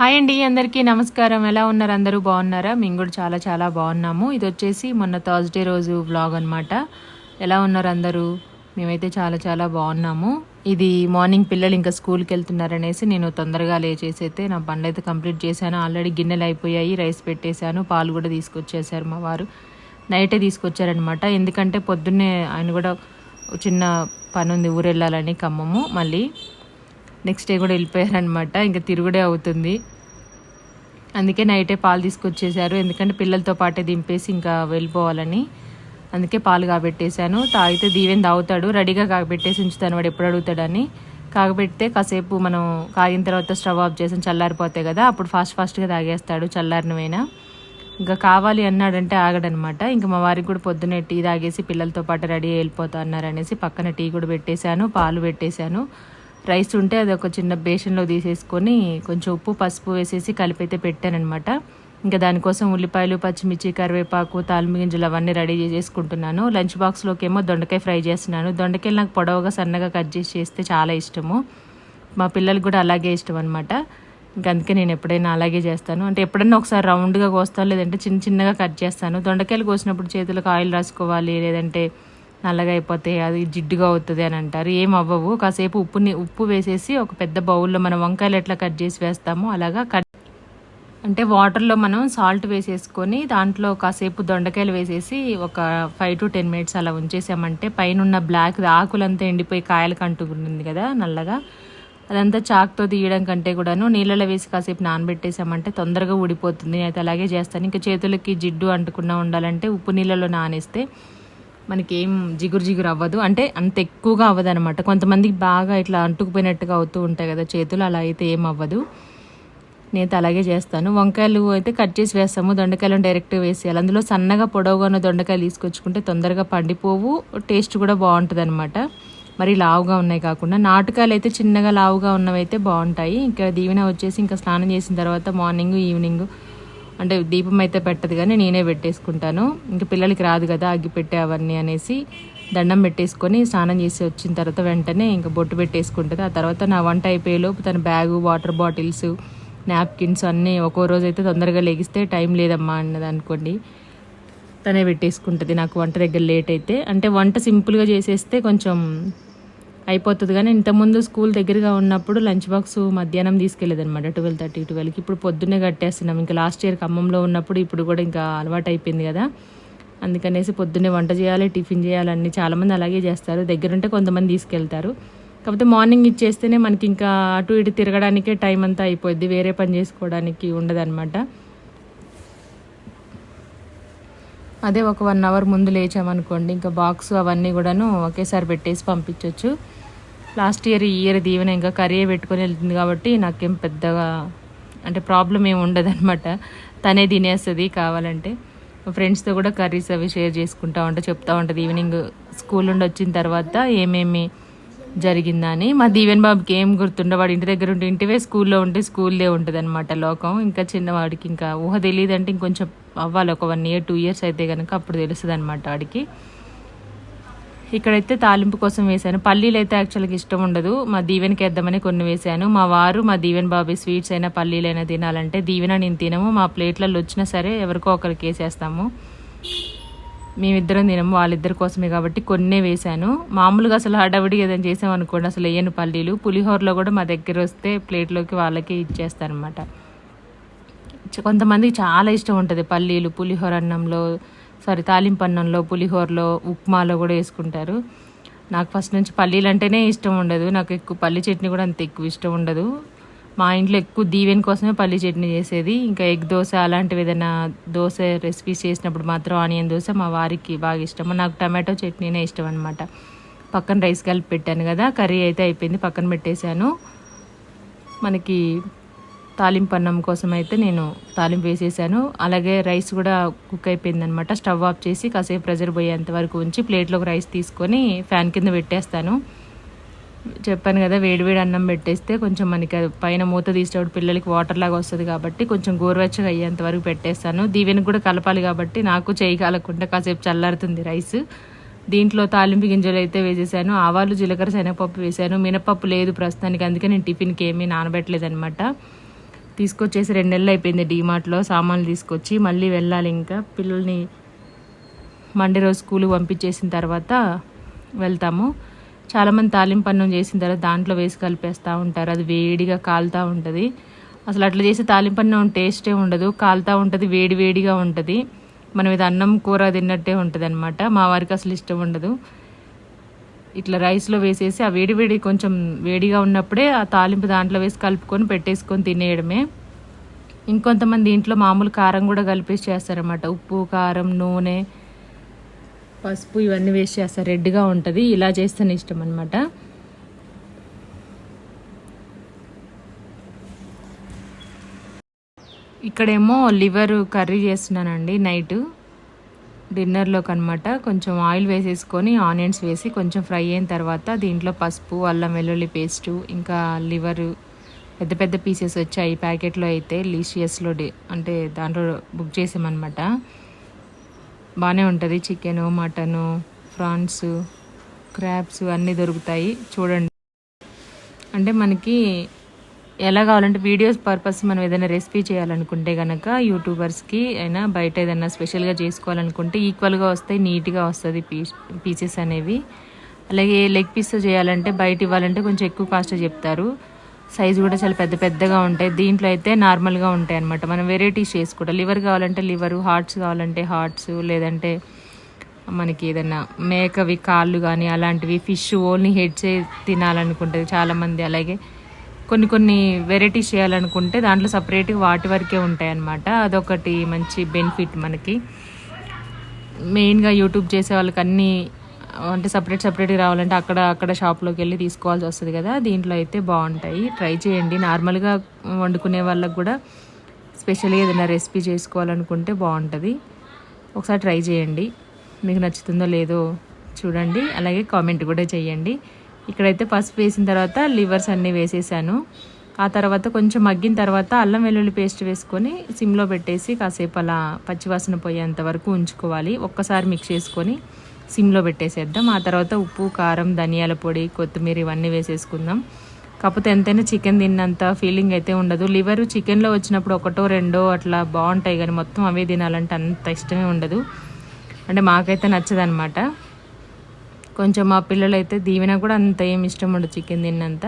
Hi అండి అందరికీ నమస్కారం. ఎలా ఉన్నారు? అందరూ బాగున్నారా? మేము కూడా చాలా చాలా బాగున్నాము. ఇది వచ్చేసి మొన్న థర్స్డే రోజు వ్లాగ్ అనమాట ఎలా ఉన్నారు అందరూ? మేమైతే చాలా చాలా బాగున్నాము. ఇది మార్నింగ్ పిల్లలు ఇంకా స్కూల్కి వెళ్తున్నారనేసి నేను తొందరగా లేచేసి అయితే నా పనులు అయితే కంప్లీట్ చేశాను. ఆల్రెడీ గిన్నెలు అయిపోయాయి రైస్ పెట్టేశాను పాలు కూడా తీసుకొచ్చేసారు మా వారు. నైటే తీసుకొచ్చారనమాట ఎందుకంటే పొద్దున్నే ఆయన కూడా చిన్న పని ఉంది ఊరు వెళ్ళాలని ఖమ్మము. మళ్ళీ నెక్స్ట్ డే కూడా వెళ్ళిపోయారనమాట ఇంకా తిరుగుడే అవుతుంది. అందుకే నైటే పాలు తీసుకొచ్చేసారు ఎందుకంటే పిల్లలతో పాటే దింపేసి ఇంకా వెళ్ళిపోవాలని. అందుకే పాలు కాబెట్టేశాను. తాగితే దీవెన్ తాగుతాడు. రెడీగా కాగబెట్టేసి ఉంచుతాను. వాడు ఎప్పుడు అడుగుతాడని. కాగబెడితే కాసేపు మనం కాగిన తర్వాత స్టవ్ ఆఫ్ చేసి. చల్లారిపోతాయి కదా. అప్పుడు ఫాస్ట్ ఫాస్ట్గా తాగేస్తాడు చల్లారినవైనా. ఇంకా కావాలి అన్నాడంటే ఆగడనమాట. ఇంకా మా వారికి కూడా పొద్దున్నే టీ తాగేసి పిల్లలతో పాటు రెడీ అయ్యి వెళ్ళిపోతా అన్నారనేసి పక్కన టీ కూడా పెట్టేశాను. పాలు పెట్టేశాను. రైస్ ఉంటే అది ఒక చిన్న బేషన్లో తీసేసుకొని కొంచెం ఉప్పు పసుపు వేసేసి కలిపైతే పెట్టానమాట ఇంకా దానికోసం ఉల్లిపాయలు పచ్చిమిర్చి కరివేపాకు తాలిమి గింజలు అవన్నీ రెడీ చేసుకుంటున్నాను లంచ్ బాక్స్లోకి ఏమో దొండకాయ ఫ్రై చేస్తున్నాను. దొండకాయలు నాకు పొడవుగా సన్నగా కట్ చేసి చేస్తే చాలా ఇష్టము. మా పిల్లలకు కూడా అలాగే ఇష్టం అనమాట ఇంకా అందుకే నేను ఎప్పుడైనా అలాగే చేస్తాను. అంటే ఎప్పుడైనా ఒకసారి రౌండ్గా కోస్తాను లేదంటే చిన్న చిన్నగా కట్ చేస్తాను. దొండకాయలు కోసినప్పుడు చేతులకు ఆయిల్ రాసుకోవాలి లేదంటే నల్లగా అయిపోతే అది జిడ్డుగా అవుతుంది అని అంటారు. ఏం అవ్వవు. కాసేపు ఉప్పుని ఉప్పు వేసేసి ఒక పెద్ద బౌల్లో మనం వంకాయలు ఎట్లా కట్ చేసి వేస్తామో అలాగా కట్ అంటే వాటర్లో మనం సాల్ట్ వేసేసుకొని దాంట్లో కాసేపు దొండకాయలు వేసేసి ఒక ఫైవ్ టు టెన్ మినిట్స్ అలా ఉంచేసామంటే పైన ఉన్న బ్లాక్ ఆకులంతా ఎండిపోయి కాయలకు అంటుకుంటుంది కదా నల్లగా. అదంతా చాక్తో తీయడం కంటే కూడాను నీళ్ళలో వేసి కాసేపు నానబెట్టేసామంటే తొందరగా ఊడిపోతుంది. అయితే అలాగే చేస్తాను. ఇంకా చేతులకి జిడ్డు అంటకుండా ఉండాలంటే ఉప్పు నీళ్ళలో నానేస్తే మనకి ఏం జిగురు జిగురు అవ్వదు. అంటే అంత ఎక్కువగా అవ్వదు అనమాట కొంతమందికి బాగా ఇట్లా అంటుకుపోయినట్టుగా అవుతూ ఉంటాయి కదా చేతులు అలా అయితే ఏం అవ్వదు. నేను అలాగే చేస్తాను. వంకాయలు అయితే కట్ చేసి వేస్తాము. దొండకాయలను డైరెక్ట్ వేసేయాలి. అందులో సన్నగా పొడవుగా ఉన్న దొండకాయలు తీసుకొచ్చుకుంటే తొందరగా పండిపోవు. టేస్ట్ కూడా బాగుంటుంది అనమాట మరి లావుగా ఉన్నాయి కాకుండా. నాటుకాయలు అయితే చిన్నగా లావుగా ఉన్నవి అయితే బాగుంటాయి. ఇంకా దీవెన వచ్చేసి ఇంకా స్నానం చేసిన తర్వాత మార్నింగ్ ఈవినింగ్ అంటే దీపం అయితే పెట్టదు కానీ నేనే పెట్టేసుకుంటాను. ఇంకా పిల్లలకి రాదు కదా అగ్గి పెట్టే అవన్నీ అనేసి దండం పెట్టేసుకొని స్నానం చేసి వచ్చిన తర్వాత వెంటనే ఇంకా బొట్టు పెట్టేసుకుంటుంది. ఆ తర్వాత నా వంట అయిపోయేలోపు తన బ్యాగు వాటర్ బాటిల్స్ నాప్కిన్స్ అన్నీ ఒక్కో రోజు అయితే తొందరగా లెగిస్తే టైం లేదమ్మా అన్నది అనుకోండి. తనే పెట్టేసుకుంటుంది. నాకు వంట దగ్గర లేట్ అయితే. అంటే వంట సింపుల్గా చేసేస్తే కొంచెం అయిపోతుంది. కానీ ఇంతకుముందు స్కూల్ దగ్గరగా ఉన్నప్పుడు లంచ్ బాక్స్ మధ్యాహ్నం తీసుకెళ్ళేది అనమాట ట్వెల్వ్ థర్టీ ట్వెల్వ్కి. ఇప్పుడు పొద్దున్నే కట్టేస్తున్నాం. ఇంకా లాస్ట్ ఇయర్ ఖమ్మంలో ఉన్నప్పుడు ఇప్పుడు కూడా ఇంకా అలవాటు అయిపోయింది కదా. అందుకనేసి పొద్దున్నే వంట చేయాలి టిఫిన్ చేయాలి అన్నీ చాలామంది అలాగే చేస్తారు. దగ్గరుంటే కొంతమంది తీసుకెళ్తారు. కాకపోతే మార్నింగ్ ఇచ్చేస్తేనే మనకి ఇంకా అటు ఇటు తిరగడానికే టైం అంతా అయిపోద్ది వేరే పని చేసుకోవడానికి ఉండదన్నమాట. అదే ఒక వన్ అవర్ ముందు లేచామనుకోండి ఇంకా బాక్స్ అవన్నీ కూడాను ఒకేసారి పెట్టేసి పంపించవచ్చు లాస్ట్ ఇయర్ ఈ ఇయర్ దీవెన ఇంకా కర్రీ పెట్టుకొని వెళ్తుంది కాబట్టి నాకేం పెద్దగా అంటే ప్రాబ్లం ఏమి ఉండదన్నమాట. తనే తినేస్తుంది కావాలంటే. మా ఫ్రెండ్స్తో కూడా కర్రీస్ అవి షేర్ చేసుకుంటా ఉంటా చెప్తా ఉంటుంది ఈవినింగ్ స్కూల్ నుండి వచ్చిన తర్వాత ఏమేమి జరిగిందని. మా దీవెన్ బాబుకి ఏం గుర్తుండే వాడు ఇంటి దగ్గర ఉంటే ఇంటివే స్కూల్లో ఉంటే స్కూల్లే ఉంటుంది అనమాట లోకం. ఇంకా చిన్నవాడికి ఇంకా ఊహ తెలియదు అంటే ఇంకొంచెం అవ్వాలి. ఒక వన్ ఇయర్ టూ ఇయర్స్ అయితే కనుక అప్పుడు తెలుస్తుంది అనమాట వాడికి ఇక్కడైతే తాలింపు కోసం వేశాను. పల్లీలు అయితే యాక్చువల్గా ఇష్టం ఉండదు. మా దీవెన్కి వేద్దామని కొన్ని వేశాను. మా వారు మా దీవెన్ బాబు స్వీట్స్ అయినా పల్లీలైనా తినాలంటే దీవెన నేను తినము. మా ప్లేట్లలో వచ్చినా సరే ఎవరికో ఒకరికి వేసేస్తాము. మేమిద్దరం తినము వాళ్ళిద్దరి కోసమే కాబట్టి కొన్నే వేశాను. మామూలుగా అసలు హడావిడి ఏదైనా చేసామనుకోండి అసలు వేయను పల్లీలు. పులిహోరలో కూడా మా దగ్గర వస్తే ప్లేట్లోకి వాళ్ళకి ఇచ్చేస్తారనమాట కొంతమందికి చాలా ఇష్టం ఉంటుంది పల్లీలు పులిహోర అన్నంలో సారీ తాలింపు అన్నంలో పులిహోరలో ఉప్మాలో కూడా వేసుకుంటారు. నాకు ఫస్ట్ నుంచి పల్లీలు అంటేనే ఇష్టం ఉండదు. నాకు ఎక్కువ పల్లి చట్నీ కూడా అంత ఎక్కువ ఇష్టం ఉండదు. మా ఇంట్లో ఎక్కువ దీవెన్ కోసమే పల్లి చట్నీ చేసేది. ఇంకా ఎగ్ దోశ అలాంటివి ఏదైనా దోశ రెసిపీస్ చేసినప్పుడు మాత్రం ఆనియన్ దోశ మా వారికి బాగా ఇష్టం నాకు టమాటో చట్నీనే ఇష్టం అనమాట పక్కన రైస్ కలిపి పెట్టాను కదా కర్రీ అయితే అయిపోయింది పక్కన పెట్టేశాను. మనకి తాలింపు అన్నం కోసం అయితే నేను తాలింపు వేసేసాను అలాగే రైస్ కూడా కుక్ అయిపోయింది అనమాట స్టవ్ ఆఫ్ చేసి కాసేపు ప్రెజర్ పోయేంత వరకు ఉంచి ప్లేట్లోకి రైస్ తీసుకొని ఫ్యాన్ కింద పెట్టేస్తాను. చెప్పాను కదా వేడివేడి అన్నం పెట్టేస్తే కొంచెం మనకి పైన మూత తీసేటప్పుడు పిల్లలకి వాటర్ లాగా వస్తుంది కాబట్టి కొంచెం గోరువెచ్చగా అయ్యేంత వరకు పెట్టేస్తాను. దీవెనికి కూడా కలపాలి కాబట్టి నాకు చేయి కాలకుండా కాసేపు చల్లారుతుంది రైస్. దీంట్లో తాలింపు గింజలు అయితే వేసేసాను. ఆవాలు జీలకర్ర శనగపప్పు వేసాను. మినపప్పు లేదు ప్రస్తుతానికి అందుకే నేను టిఫిన్కి ఏమీ నానబెట్టలేదు అనమాట తీసుకొచ్చేసి రెండు నెలలు అయిపోయింది డీమార్ట్లో సామాన్లు తీసుకొచ్చి మళ్ళీ వెళ్ళాలి ఇంకా. పిల్లల్ని మండే రోజు స్కూల్కి పంపించేసిన తర్వాత వెళ్తాము. చాలామంది తాలింపు అన్నం చేసిన తర్వాత దాంట్లో వేసి కలిపేస్తూ ఉంటారు. అది వేడిగా కాలుతూ ఉంటుంది. అసలు అట్లా చేసి తాలింపు అన్నం టేస్టే ఉండదు. కాలుతూ ఉంటుంది వేడి వేడిగా ఉంటుంది. మనం ఇది అన్నం కూర తిన్నట్టే ఉంటుంది అనమాట మా వారికి అసలు ఇష్టం ఉండదు. ఇట్లా రైస్లో వేసేసి ఆ వేడి వేడి కొంచెం వేడిగా ఉన్నప్పుడే ఆ తాలింపు దాంట్లో వేసి కలుపుకొని పెట్టేసుకొని తినేయడమే. ఇంకొంతమంది ఇంట్లో మామూలు కారం కూడా కలిపేసి చేస్తారన్నమాట. ఉప్పు కారం నూనె పసుపు ఇవన్నీ వేసి అసలు రెడ్గా ఉంటుంది. ఇలా చేస్తేనే ఇష్టం అనమాట ఇక్కడేమో లివర్ కర్రీ చేస్తున్నానండి నైట్. డిన్నర్లోకి అనమాట కొంచెం ఆయిల్ వేసేసుకొని ఆనియన్స్ వేసి కొంచెం ఫ్రై అయిన తర్వాత దీంట్లో పసుపు అల్లం వెల్లుల్లి పేస్టు ఇంకా లివరు పెద్ద పెద్ద పీసెస్ వచ్చాయి. ప్యాకెట్లో అయితే లీషియస్లో అంటే దాంట్లో బుక్ చేసామన్నమాట. బాగానే ఉంటుంది. చికెను మటను ఫ్రాన్స్ క్రాబ్స్ అన్నీ దొరుకుతాయి. చూడండి. అంటే మనకి ఎలా కావాలంటే వీడియోస్ పర్పస్ మనం ఏదైనా రెసిపీ చేయాలనుకుంటే కనుక యూట్యూబర్స్కి అయినా బయట ఏదైనా స్పెషల్గా చేసుకోవాలనుకుంటే ఈక్వల్గా వస్తాయి నీట్గా వస్తుంది పీస్ పీసెస్ అనేవి. అలాగే లెగ్ పీస్ చేయాలంటే బయట ఇవ్వాలంటే కొంచెం ఎక్కువ కాస్ట్ చెప్తారు. సైజు కూడా చాలా పెద్ద పెద్దగా ఉంటాయి. దీంట్లో అయితే నార్మల్గా ఉంటాయి అనమాట మనం వెరైటీస్ చేసుకుంటాం. లివర్ కావాలంటే లివరు హార్ట్స్ కావాలంటే హార్ట్స్ లేదంటే మనకి ఏదైనా మేకవి కాళ్ళు కానీ అలాంటివి ఫిష్ ఓన్లీ హెడ్సే తినాలనుకుంటుంది చాలామంది. అలాగే కొన్ని కొన్ని వెరైటీస్ చేయాలనుకుంటే దాంట్లో సపరేట్గా వాటి వరకే ఉంటాయి అన్నమాట. అదొకటి మంచి బెనిఫిట్ మనకి. మెయిన్గా యూట్యూబ్ చేసే వాళ్ళకి అన్నీ అంటే సపరేట్ సపరేట్గా రావాలంటే అక్కడ అక్కడ షాప్లోకి వెళ్ళి తీసుకోవాల్సి వస్తుంది కదా. దీంట్లో అయితే బాగుంటాయి. ట్రై చేయండి. నార్మల్గా వండుకునే వాళ్ళకు కూడా స్పెషల్గా ఏదైనా రెసిపీ చేసుకోవాలనుకుంటే బాగుంటుంది. ఒకసారి ట్రై చేయండి. మీకు నచ్చుతుందో లేదో చూడండి. అలాగే కామెంట్ కూడా చేయండి. ఇక్కడైతే పసుపు వేసిన తర్వాత లివర్స్ అన్నీ వేసేసాను. ఆ తర్వాత కొంచెం మగ్గిన తర్వాత అల్లం వెల్లుల్లి పేస్ట్ వేసుకొని సిమ్లో పెట్టేసి కాసేపు అలా పచ్చివాసన పోయేంత వరకు ఉంచుకోవాలి. ఒక్కసారి మిక్స్ చేసుకొని సిమ్లో పెట్టేసేద్దాం. ఆ తర్వాత ఉప్పు కారం ధనియాల పొడి కొత్తిమీర ఇవన్నీ వేసేసుకుందాం. కాకపోతే ఎంతైనా చికెన్ తిన్నంత ఫీలింగ్ అయితే ఉండదు. లివరు చికెన్లో వచ్చినప్పుడు ఒకటో రెండో అట్లా బాగుంటాయి కానీ మొత్తం అవే తినాలంటే అంత ఇష్టమే ఉండదు. అంటే మాకైతే నచ్చదనమాట. కొంచెం మా పిల్లలు అయితే దీవెన కూడా అంత ఏం ఇష్టం ఉండదు చికెన్ తిన్నంత.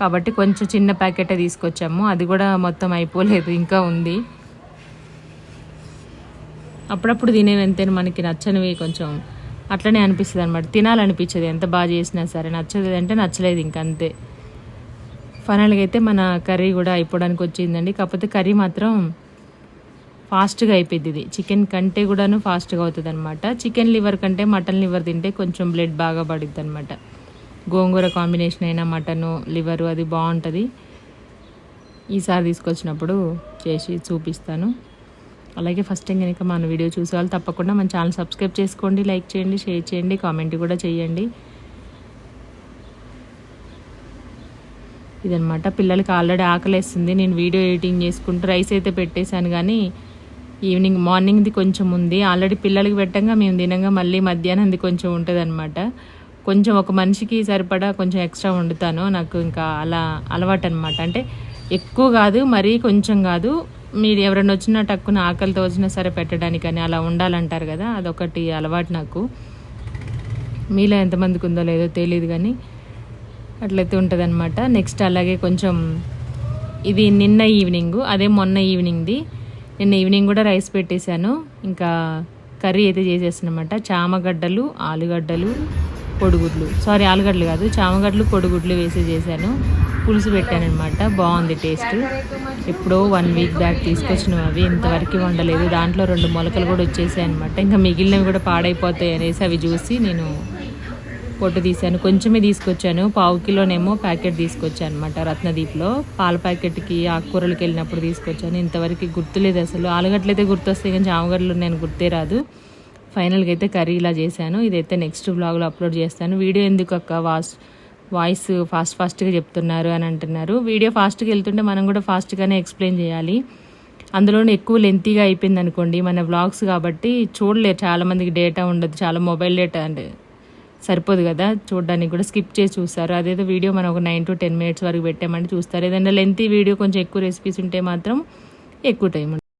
కాబట్టి కొంచెం చిన్న ప్యాకెటే తీసుకొచ్చాము. అది కూడా మొత్తం అయిపోలేదు ఇంకా ఉంది. అప్పుడప్పుడు తినేవి ఎంతైనా మనకి నచ్చనివి కొంచెం అట్లనే అనిపిస్తుంది అనమాట తినాలనిపించదు ఎంత బాగా చేసినా సరే నచ్చదు అంటే నచ్చలేదు ఇంక అంతే. ఫైనల్గా అయితే మన కర్రీ కూడా అయిపోవడానికి వచ్చిందండి కాకపోతే కర్రీ మాత్రం ఫాస్ట్గా అయిపోయింది ఇది. చికెన్ కంటే కూడాను ఫాస్ట్గా అవుతుంది అనమాట చికెన్ లివర్ కంటే మటన్ లివర్ తింటే కొంచెం బ్లడ్ బాగా పడుద్ది అనమాట గోంగూర కాంబినేషన్ అయినా మటను లివరు అది బాగుంటుంది ఈసారి తీసుకొచ్చినప్పుడు చేసి చూపిస్తాను. అలాగే ఫస్ట్ టైం కనుక మన వీడియో చూసే వాళ్ళు తప్పకుండా మన ఛానల్ సబ్స్క్రైబ్ చేసుకోండి లైక్ చేయండి షేర్ చేయండి కామెంట్ కూడా చేయండి. ఇదనమాట పిల్లలకి ఆల్రెడీ ఆకలేస్తుంది. నేను వీడియో ఎడిటింగ్ చేసుకుంటూ రైస్ అయితే పెట్టేశాను కానీ ఈవినింగ్ మార్నింగ్ది కొంచెం ఉంది. ఆల్రెడీ పిల్లలకి పెట్టంగా మేము తినంగా మళ్ళీ మధ్యాహ్నంది కొంచెం ఉంటుంది అనమాట కొంచెం ఒక మనిషికి సరిపడా కొంచెం ఎక్స్ట్రా వండుతాను. నాకు ఇంకా అలా అలవాటు అనమాట అంటే ఎక్కువ కాదు మరీ కొంచెం కాదు. మీరు ఎవరైనా వచ్చినా టక్కున ఆకలితో వచ్చినా సరే పెట్టడానికి అని అలా ఉండాలంటారు కదా అదొకటి అలవాటు నాకు. మీలో ఎంతమందికి ఉందో లేదో తెలియదు కానీ అట్లయితే ఉంటుంది అనమాట నెక్స్ట్ అలాగే కొంచెం ఇది నిన్న ఈవినింగ్ అదే మొన్న ఈవినింగ్ది. నిన్న ఈవినింగ్ కూడా రైస్ పెట్టేశాను. ఇంకా కర్రీ అయితే చేసేసానమాట చామగడ్డలు ఆలుగడ్డలు పొడుగుడ్లు. సారీ ఆలుగడ్డలు కాదు చామగడ్డలు పొడుగుడ్లు వేసి చేశాను. పులుసు పెట్టాను అనమాట బాగుంది టేస్ట్. ఎప్పుడో వన్ వీక్ బ్యాక్ తీసుకొచ్చినవి అవి. ఇంతవరకు వండలేదు. దాంట్లో రెండు మొలకలు కూడా వచ్చేసాయి అనమాట ఇంకా మిగిలినవి కూడా పాడైపోతాయి అనేసి అవి చూసి నేను పొట్టు తీసాను కొంచెమే తీసుకొచ్చాను. పావు కిలోనేమో ప్యాకెట్ తీసుకొచ్చాను అనమాట రత్నదీప్లో. పాల ప్యాకెట్కి ఆకుకూరలకి వెళ్ళినప్పుడు తీసుకొచ్చాను. ఇంతవరకు గుర్తులేదు అసలు. ఆలుగడ్డలైతే గుర్తొస్తాయి కానీ జామగడ్డలు నేను గుర్తే రాదు. ఫైనల్గా అయితే కర్రీ ఇలా చేశాను. ఇదైతే నెక్స్ట్ బ్లాగ్లో అప్లోడ్ చేస్తాను. వీడియో ఎందుకు అక్క? వాస్ వాయిస్ ఫాస్ట్ ఫాస్ట్గా చెప్తున్నారు అని అంటున్నారు. వీడియో ఫాస్ట్గా వెళ్తుంటే మనం కూడా ఫాస్ట్గానే ఎక్స్ప్లెయిన్ చేయాలి. అందులోనే ఎక్కువ లెంతీగా అయిపోయింది అనుకోండి మన వ్లాగ్స్ కాబట్టి చూడలేరు. చాలామందికి డేటా ఉండదు చాలా మొబైల్ డేటా అంటే సరిపోదు కదా. చూడడానికి కూడా స్కిప్ చేసి చూస్తారు. అదేదో వీడియో మనం ఒక నైన్ టు టెన్ మినిట్స్ వరకు పెట్టామంటే చూస్తారు. ఏదైనా లెంతీ వీడియో కొంచెం ఎక్కువ రెసిపీస్ ఉంటే మాత్రం ఎక్కువ టైం